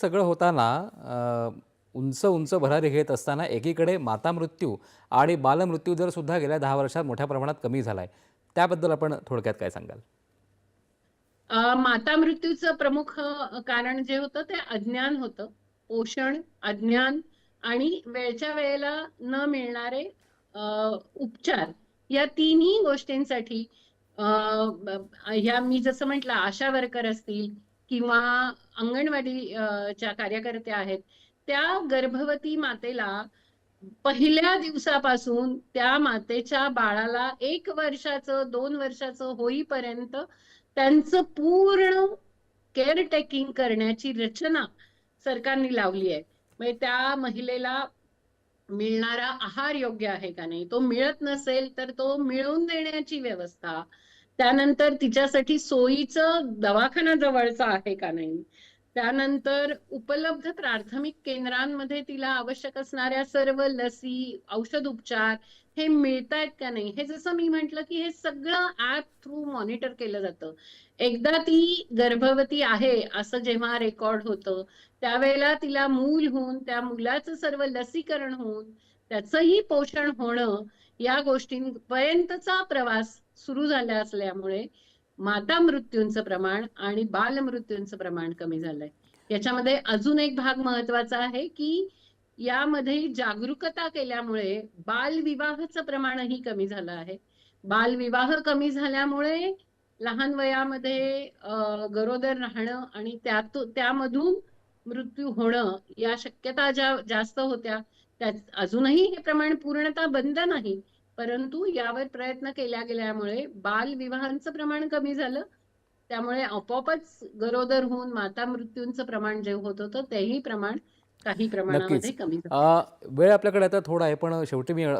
सगळं होताना उंच उंच भरारी घेत असताना एकीकडे माता मृत्यू आणि बालमृत्यू दर सुद्धा गेल्या दहा वर्षात मोठ्या प्रमाणात कमी झालाय. त्याबद्दल आपण थोडक्यात काय सांगाल? माता मृत्यूचं प्रमुख कारण जे होतं ते अज्ञान होतं. पोषण अज्ञान आणि वेळच्या वेळेला न मिळणारे उपचार. या तिन्ही गोष्टींसाठी ह्या मी जसं म्हटलं आशा वर्कर असतील किंवा अंगणवाडी च्या कार्यकर्त्या आहेत त्या गर्भवती मातेला पहिल्या दिवसापासून त्या मातेच्या बाळाला एक वर्षाचं दोन वर्षाचं होईपर्यंत त्यांचं पूर्ण केअरटेकिंग करण्याची रचना सरकारने लावली आहे. म्हणजे त्या महिलेला मिळणारा आहार योग्य आहे का नाही? तो मिळत नसेल तर तो मिळवून देण्याची व्यवस्था त्यानंतर तिच्यासाठी सोयीचं दवाखाना जवळचा आहे का नाही? त्यानंतर उपलब्ध प्राथमिक केंद्रांमध्ये तिला आवश्यक असणाऱ्या सर्व लसी औषध उपचार हे मिळतायत का नाही? हे जसं मी म्हंटल की हे सगळं ऍप थ्रू मॉनिटर केलं जातं. एकदा ती गर्भवती आहे असं जेव्हा रेकॉर्ड होतं त्यावेळेला तिला मूल होऊन त्या मुलाचं सर्व लसीकरण होऊन त्याचंही पोषण होणं या गोष्टींपर्यंतचा प्रवास सुरू झाल्या असल्यामुळे माता मृत्यूंचं प्रमाण आणि बालमृत्यूंचं प्रमाण कमी झालंय. याच्यामध्ये अजून एक भाग महत्त्वाचा आहे की यामध्ये जागरूकता केल्यामुळे बालविवाहाचं प्रमाणही कमी झालं आहे. बालविवाह कमी झाल्यामुळे लहान वयामध्ये गरोदर राहणं आणि त्यात त्यामधून मृत्यू होणं या शक्यता ज्या जास्त होत्या त्या अजूनही हे प्रमाण पूर्णतः बंद नाही. परंतु यावर प्रयत्न केल्या गेल्यामुळे बालविवाहांचं प्रमाण कमी झालं. त्यामुळे आपोआपच गरोदर होऊन माता मृत्यूंचं प्रमाण जे होत होतं तेही प्रमाण काही प्रमाणामध्ये कमी झालं. वेळ आपल्याकडे आता थोडा आहे पण शेवटी मी